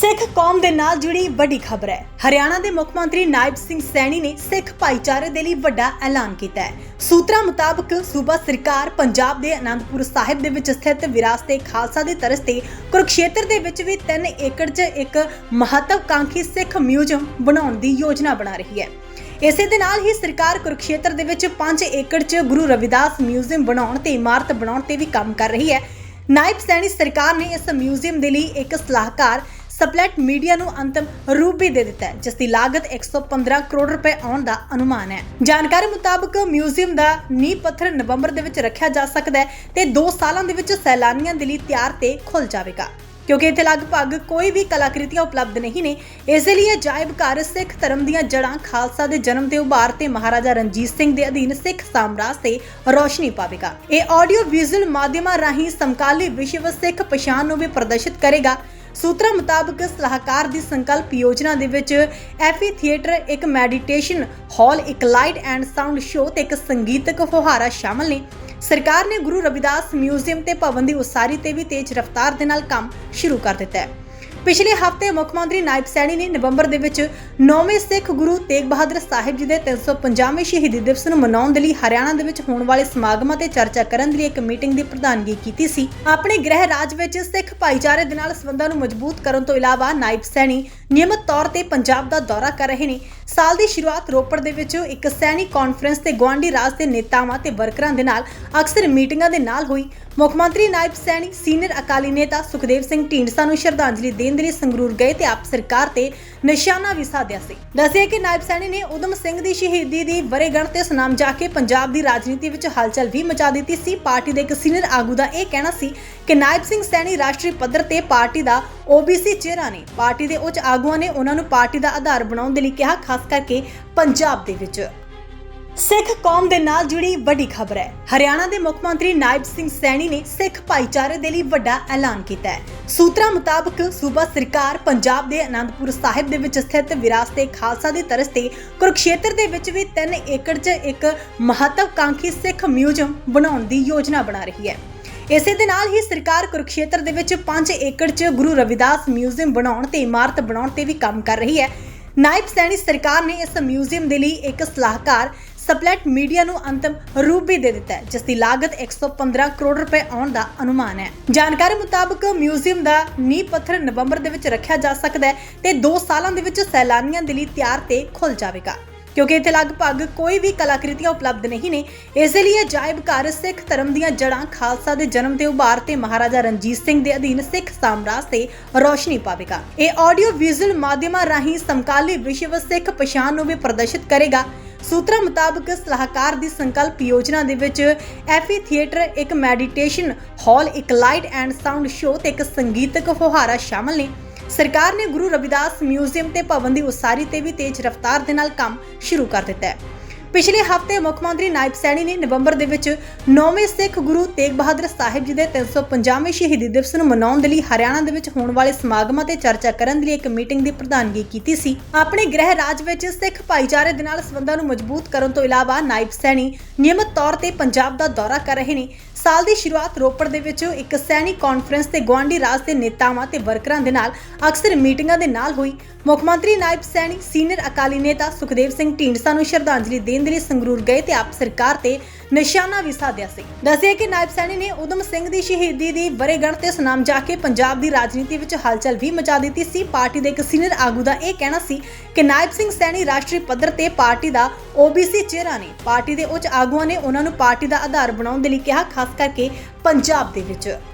ਸਿੱਖ ਕੌਮ ਦੇ ਨਾਲ ਜੁੜੀ ਵੱਡੀ ਖਬਰ ਹੈ। ਹਰਿਆਣਾ ਦੇ ਮੁੱਖ ਮੰਤਰੀ ਨਾਇਬ ਸਿੰਘ ਸੈਣੀ ਨੇ ਸਿੱਖ ਭਾਈਚਾਰੇ ਦੇ ਲਈ ਵੱਡਾ ਐਲਾਨ ਕੀਤਾ ਹੈ। ਸੂਤਰਾਂ ਮੁਤਾਬਕ, ਸੂਬਾ ਸਰਕਾਰ ਪੰਜਾਬ ਦੇ ਅਨੰਦਪੁਰ ਸਾਹਿਬ ਦੇ ਵਿੱਚ ਸਥਿਤ ਵਿਰਾਸਤੇ ਖਾਲਸਾ ਦੀ ਤਰਜ਼ ਤੇ ਕੁਰੂਕਸ਼ੇਤਰ ਦੇ ਵਿੱਚ ਵੀ 3 ਏਕੜ 'ਚ ਇੱਕ ਮਹੱਤਵਕਾਂਖੀ ਸਿੱਖ ਮਿਊਜ਼ੀਅਮ ਬਣਾਉਣ ਦੀ ਯੋਜਨਾ ਬਣਾ ਰਹੀ ਹੈ। ਇਸੇ ਦੇ ਨਾਲ ਹੀ ਸਰਕਾਰ ਕੁਰਕਸ਼ੇਤਰ ਦੇ ਵਿੱਚ 5 ਏਕੜ 'ਚ ਗੁਰੂ ਰਵਿਦਾਸ ਮਿਊਜ਼ੀਅਮ ਬਣਾਉਣ ਤੇ ਇਮਾਰਤ ਬਣਾਉਣ ਤੇ ਵੀ ਕੰਮ ਕਰ ਰਹੀ ਹੈ। ਨਾਇਬ ਸੈਣੀ ਸਰਕਾਰ ਨੇ ਇਸ ਮਿਊਜ਼ੀਅਮ ਦੇ ਲਈ ਇੱਕ ਸਲਾਹਕਾਰ ਸਪਲੈਟ ਮੀਡੀਆ ਨੂੰ ਅੰਤਮ ਰੂਪ ਵੀ ਦੇ ਦਿੱਤਾ ਹੈ, ਜਿਸ ਦੀ ਲਾਗਤ 115 ਕਰੋੜ ਰੁਪਏ ਆਉਣ ਦਾ ਅਨੁਮਾਨ ਹੈ। ਜਾਣਕਾਰੀ ਮੁਤਾਬਕ ਮਿਊਜ਼ੀਅਮ ਦਾ ਨੀਂਹ ਪੱਥਰ ਨਵੰਬਰ ਦੇ ਵਿੱਚ ਰੱਖਿਆ ਜਾ ਸਕਦਾ ਹੈ ਤੇ 2 ਸਾਲਾਂ ਦੇ ਵਿੱਚ ਸੈਲਾਨੀਆਂ ਦੇ ਲਈ ਤਿਆਰ ਤੇ ਖੁੱਲ ਜਾਵੇਗਾ। ਕਿਉਂਕਿ ਇੱਥੇ ਲਗਭਗ ਕੋਈ ਵੀ ਕਲਾਕ੍ਰਿਤੀਆਂ ਉਪਲਬਧ ਨਹੀਂ ਨੇ, ਇਸ ਲਈ ਇਹ ਘਰ ਸਿੱਖ ਧਰਮ ਦੀਆਂ ਜੜ੍ਹਾਂ ਖਾਲਸਾ ਦੇ ਜਨਮ ਤੇ ਉਭਾਰ ਤੇ ਮਹਾਰਾਜਾ ਰਣਜੀਤ ਸਿੰਘ ਦੇ ਅਧੀਨ ਸਿੱਖ ਸਾਮਰਾਜ ਤੇ ਰੋਸ਼ਨੀ ਪਾਵੇਗਾ। ਇਹ ਆਡੀਓ ਵਿਜ਼ੂਅਲ ਮਾਧਿਅਮਾਂ ਰਾਹੀਂ ਸਮਕਾਲੀ ਵਿਸ਼ਵ ਸਿੱਖ ਪਛਾਣ ਨੂੰ ਵੀ ਪ੍ਰਦਰਸ਼ਿਤ ਕਰੇਗਾ। ਸੂਤਰਾਂ ਮੁਤਾਬਕ ਸਲਾਹਕਾਰ ਦੀ ਸੰਕਲਪ ਯੋਜਨਾ ਦੇ ਵਿੱਚ ਐਫੀ ਥੀਏਟਰ, ਇੱਕ ਮੈਡੀਟੇਸ਼ਨ ਹਾਲ, ਇੱਕ ਲਾਈਟ ਐਂਡ ਸਾਊਂਡ ਸ਼ੋਅ ਤੇ ਇੱਕ ਸੰਗੀਤਕ ਫੁਹਾਰਾ ਸ਼ਾਮਲ ਨੇ। ਸਰਕਾਰ ਨੇ ਗੁਰੂ ਰਵਿਦਾਸ ਮਿਊਜ਼ੀਅਮ ਤੇ ਭਵਨ ਦੀ ਉਸਾਰੀ ਤੇ ਵੀ ਤੇਜ਼ ਰਫ਼ਤਾਰ ਦੇ ਨਾਲ ਕੰਮ ਸ਼ੁਰੂ ਕਰ ਦਿੱਤਾ ਹੈ। ਪਿਛਲੇ ਹਫ਼ਤੇ ਮੁੱਖ ਮੰਤਰੀ ਨਾਇਬ ਸੈਣੀ ਨੇ ਨਵੰਬਰ ਦੇ ਵਿੱਚ 9ਵੇਂ ਸਿੱਖ ਗੁਰੂ ਤੇਗ ਬਹਾਦਰ ਸਾਹਿਬ ਜੀ ਦੇ 350ਵੇਂ ਸ਼ਹੀਦੀ ਦਿਵਸ ਨੂੰ ਮਨਾਉਣ ਦੇ ਲਈ ਹਰਿਆਣਾ ਦੇ ਵਿੱਚ ਹੋਣ ਵਾਲੇ ਸਮਾਗਮਾਂ ਤੇ ਚਰਚਾ ਕਰਨ ਲਈ ਇੱਕ ਮੀਟਿੰਗ ਦੀ ਪ੍ਰਧਾਨਗੀ ਕੀਤੀ ਸੀ। ਆਪਣੇ ਗ੍ਰਹਿ ਰਾਜ ਵਿੱਚ ਸਿੱਖ ਭਾਈਚਾਰੇ ਦੇ ਨਾਲ ਸੰਬੰਧਾਂ ਨੂੰ ਮਜ਼ਬੂਤ ਕਰਨ ਤੋਂ ਇਲਾਵਾ ਨਾਇਬ ਸੈਣੀ ਨਿਯਮਤ ਤੌਰ ਤੇ ਪੰਜਾਬ ਦਾ ਦੌਰਾ ਕਰ ਰਹੇ ਨੇ। ਸਾਲ ਦੀ ਸ਼ੁਰੂਆਤ ਰੋਪੜ ਦੇ ਵਿੱਚ ਇੱਕ ਸੈਣੀ ਕਾਨਫਰੰਸ ਤੇ ਗਵਾਂਢੀ ਰਾਜ ਦੇ ਨੇਤਾਵਾਂ ਤੇ ਵਰਕਰਾਂ ਦੇ ਨਾਲ ਅਕਸਰ ਮੀਟਿੰਗਾਂ ਦੇ ਨਾਲ ਹੋਈ। ਮੁੱਖ ਮੰਤਰੀ ਨਾਇਬ ਸੈਣੀ ਸੀਨੀਅਰ ਅਕਾਲੀ ਨੇਤਾ ਸੁਖਦੇਵ ਸਿੰਘ ਢੀਂਡਸਾ ਨੂੰ ਸ਼ਰਧਾਂਜਲੀ ਦੇਣ ਲਈ ਸੰਗਰੂਰ ਗਏ ਤੇ ਆਪ ਸਰਕਾਰ ਤੇ ਨਿਸ਼ਾਨਾ ਵੀ ਸਾਧਿਆ ਸੀ। ਦੱਸਿਆ ਕਿ ਨਾਇਬ ਸੈਣੀ ਨੇ ਉਦਮ ਸਿੰਘ ਦੀ ਸ਼ਹੀਦੀ ਦੀ ਵਰੇਗੰਢ ਤੇ ਸੁਨਾਮ ਜਾ ਕੇ ਪੰਜਾਬ ਦੀ ਰਾਜਨੀਤੀ ਵਿੱਚ ਹਲਚਲ ਵੀ ਮਚਾ ਦਿੱਤੀ ਸੀ। ਪਾਰਟੀ ਦੇ ਇੱਕ ਸੀਨੀਅਰ ਆਗੂ ਦਾ ਇਹ ਕਹਿਣਾ ਸੀ ਕਿ ਨਾਇਬ ਸਿੰਘ ਸੈਣੀ ਰਾਸ਼ਟਰੀ ਪੱਧਰ ਤੇ ਪਾਰਟੀ ਦਾ OBC ਚਿਹਰਾ ਨੇ। ਪਾਰਟੀ ਦੇ ਉੱਚ ਆਗੂਆਂ ਨੇ ਉਹਨਾਂ ਨੂੰ ਪਾਰਟੀ ਦਾ ਆਧਾਰ ਬਣਾਉਣ ਦੇ ਲਈ ਕਿਹਾ, ਖਾਸ ਕਰਕੇ ਪੰਜਾਬ ਦੇ ਵਿੱਚ। ਸਿੱਖ ਕੌਮ ਦੇ ਨਾਲ ਜੁੜੀ ਵੱਡੀ ਖਬਰ ਹੈ। ਹਰਿਆਣਾ ਦੇ ਮੁੱਖ ਮੰਤਰੀ ਨਾਇਬ ਸਿੰਘ ਸੈਣੀ ਨੇ ਸਿੱਖ ਭਾਈਚਾਰੇ ਦੇ ਲਈ ਵੱਡਾ ਐਲਾਨ ਕੀਤਾ ਹੈ। ਸੂਤਰਾਂ ਮੁਤਾਬਕ ਸੂਬਾ ਸਰਕਾਰ ਪੰਜਾਬ ਦੇ ਅਨੰਦਪੁਰ ਸਾਹਿਬ ਦੇ ਵਿੱਚ ਸਥਿਤ ਵਿਰਾਸਤੇ ਖਾਲਸਾ ਦੀ ਤਰਜ਼ ਤੇ ਕੁਰੂਕਸ਼ੇਤਰ ਦੇ ਵਿੱਚ ਵੀ 3 ਏਕੜ 'ਚ ਇੱਕ ਮਹੱਤਵਕਾਂਖੀ ਸਿੱਖ ਮਿਊਜ਼ੀਅਮ ਬਣਾਉਣ ਦੀ ਯੋਜਨਾ ਬਣਾ ਰਹੀ ਹੈ। ਇਸੇ ਦੇ ਨਾਲ ਹੀ ਸਰਕਾਰ ਕੁਰਕਸ਼ੇਤਰ ਦੇ ਵਿੱਚ 5 ਏਕੜ 'ਚ ਗੁਰੂ ਰਵਿਦਾਸ ਮਿਊਜ਼ੀਅਮ ਬਣਾਉਣ ਤੇ ਇਮਾਰਤ ਬਣਾਉਣ ਤੇ ਵੀ ਕੰਮ ਕਰ ਰਹੀ ਹੈ। ਨਾਇਬ ਸੈਣੀ ਸਰਕਾਰ ਨੇ ਇਸ ਮਿਊਜ਼ੀਅਮ ਦੇ ਲਈ ਇੱਕ ਸਲਾਹਕਾਰ ਸਪਲੈਟ ਮੀਡੀਆ ਨੂੰ ਅੰਤਮ ਰੂਪ ਵੀ ਦੇ ਦਿੱਤਾ ਹੈ, ਜਿਸ ਦੀ ਲਾਗਤ 115 ਕਰੋੜ ਰੁਪਏ ਆਉਣ ਦਾ ਅਨੁਮਾਨ ਹੈ। ਜਾਣਕਾਰੀ ਮੁਤਾਬਕ ਮਿਊਜ਼ੀਅਮ ਦਾ ਨੀਂਹ ਪੱਥਰ ਨਵੰਬਰ ਦੇ ਵਿੱਚ ਰੱਖਿਆ ਜਾ ਸਕਦਾ ਹੈ ਤੇ 2 ਸਾਲਾਂ ਦੇ ਵਿੱਚ ਸੈਲਾਨੀਆਂ ਦੇ ਲਈ ਤਿਆਰ ਤੇ ਖੁੱਲ ਜਾਵੇਗਾ। ਕਿਉਂਕਿ ਇੱਥੇ ਲਗਭਗ ਕੋਈ ਵੀ ਕਲਾਕ੍ਰਿਤੀਆਂ ਉਪਲਬਧ ਨਹੀਂ ਨੇ, ਇਸ ਲਈ ਇਹ ਜਾਇਬ ਘਰ ਸਿੱਖ ਧਰਮ ਦੀਆਂ ਜੜ੍ਹਾਂ ਖਾਲਸਾ ਦੇ ਜਨਮ ਤੇ ਉਭਾਰ ਤੇ ਮਹਾਰਾਜਾ ਰਣਜੀਤ ਸਿੰਘ ਦੇ ਅਧੀਨ ਸਿੱਖ ਸਾਮਰਾਜ ਤੇ ਰੋਸ਼ਨੀ ਪਾਵੇਗਾ। ਇਹ ਆਡੀਓ ਵਿਜ਼ੂਅਲ ਮਾਧਿਅਮਾਂ ਰਾਹੀਂ ਸਮਕਾਲੀ ਵਿਸ਼ਵ ਸਿੱਖ ਪਛਾਣ ਨੂੰ ਵੀ ਪ੍ਰਦਰਸ਼ਿਤ ਕਰੇਗਾ। ਸੂਤਰਾਂ ਮੁਤਾਬਕ ਸਲਾਹਕਾਰ ਦੀ ਸੰਕਲਪ ਯੋਜਨਾ ਦੇ ਵਿੱਚ ਐਫੀ ਥੀਏਟਰ, ਇੱਕ ਮੈਡੀਟੇਸ਼ਨ ਹਾਲ, ਇੱਕ ਲਾਈਟ ਐਂਡ ਸਾਊਂਡ ਸ਼ੋਅ ਤੇ ਇੱਕ ਸੰਗੀਤਕ ਫੁਹਾਰਾ ਸ਼ਾਮਲ ਨੇ। ਸਰਕਾਰ ਨੇ ਗੁਰੂ ਰਵਿਦਾਸ ਮਿਊਜ਼ੀਅਮ ਤੇ ਭਵਨ ਦੀ ਉਸਾਰੀ ਤੇ ਵੀ ਤੇਜ਼ ਰਫ਼ਤਾਰ ਦੇ ਨਾਲ ਕੰਮ ਸ਼ੁਰੂ ਕਰ ਦਿੱਤਾ ਹੈ। ਪਿਛਲੇ ਹਫ਼ਤੇ ਮੁੱਖ ਮੰਤਰੀ ਨਾਇਬ ਸੈਣੀ ਨੇ ਨਵੰਬਰ ਦੇ ਵਿੱਚ 9ਵੇਂ ਸਿੱਖ ਗੁਰੂ ਤੇਗ ਬਹਾਦਰ ਸਾਹਿਬ ਜੀ ਦੇ 350ਵੇਂ ਸ਼ਹੀਦੀ ਦਿਵਸ ਨੂੰ ਮਨਾਉਣ ਦੇ ਲਈ ਹਰਿਆਣਾ ਦੇ ਵਿੱਚ ਹੋਣ ਵਾਲੇ ਸਮਾਗਮਾਂ ਤੇ ਚਰਚਾ ਕਰਨ ਦੇ ਲਈ ਇੱਕ ਮੀਟਿੰਗ ਦੀ ਪ੍ਰਧਾਨਗੀ ਕੀਤੀ ਸੀ। ਆਪਣੇ ਗ੍ਰਹਿ ਰਾਜ ਵਿੱਚ ਸਿੱਖ ਭਾਈਚਾਰੇ ਦੇ ਨਾਲ ਸੰਬੰਧਾਂ ਨੂੰ ਮਜ਼ਬੂਤ ਕਰਨ ਤੋਂ ਇਲਾਵਾ ਨਾਇਬ ਸੈਣੀ ਨਿਯਮਤ ਤੌਰ ਤੇ ਪੰਜਾਬ ਦਾ ਦੌਰਾ ਕਰ ਰਹੇ ਨੇ। ਸਾਲ ਦੀ ਸ਼ੁਰੂਆਤ ਰੋਪੜ ਦੇ ਵਿੱਚ ਇੱਕ ਸੈਣੀ ਕਾਨਫਰੰਸ ਤੇ ਗਵਾਂਢੀ ਰਾਜ ਦੇ ਨੇਤਾਵਾਂ ਤੇ ਵਰਕਰਾਂ ਦੇ ਨਾਲ ਅਕਸਰ ਮੀਟਿੰਗਾਂ ਦੇ ਨਾਲ ਹੋਈ। ਮੁੱਖ ਮੰਤਰੀ ਨਾਇਬ ਸੈਣੀ ਸੀਨੀਅਰ ਅਕਾਲੀ ਨੇਤਾ ਸੁਖਦੇਵ ਸਿੰਘ ਢੀਂਡਸਾ ਨੂੰ ਸ਼ਰਧਾਂਜਲੀ ਦੇਣ ਦੇ ਲਈ ਸੰਗਰੂਰ ਗਏ ਤੇ ਆਪ ਸਰਕਾਰ ਤੇ ਨਿਸ਼ਾਨਾ ਵੀ ਸਾਧਿਆ ਸੀ। ਦੱਸਿਆ ਕਿ ਨਾਇਬ ਸੈਣੀ ਨੇ ਉਦਮ ਸਿੰਘ ਦੀ ਸ਼ਹੀਦੀ ਦੀ ਵਰੇਗੰਢ ਤੇ ਸੁਨਾਮ ਜਾ ਕੇ ਪੰਜਾਬ ਦੀ ਰਾਜਨੀਤੀ ਵਿੱਚ ਹਲਚਲ ਵੀ ਮਚਾ ਦਿੱਤੀ ਸੀ। ਪਾਰਟੀ ਦੇ ਇੱਕ ਸੀਨੀਅਰ ਆਗੂ ਦਾ ਇਹ ਕਹਿਣਾ ਸੀ ਕਿ ਨਾਇਬ ਸਿੰਘ ਸੈਣੀ ਰਾਸ਼ਟਰੀ ਪੱਧਰ ਤੇ ਪਾਰਟੀ ਦਾ OBC ਚਿਹਰਾ ਨੇ। ਪਾਰਟੀ ਦੇ ਉੱਚ ਆਗੂਆਂ ਨੇ ਉਹਨਾਂ ਨੂੰ ਪਾਰਟੀ ਦਾ ਆਧਾਰ ਬਣਾਉਣ ਦੇ ਲਈ ਕਿਹਾ, ਖਾਸ ਕਰਕੇ ਪੰਜਾਬ ਦੇ ਵਿੱਚ।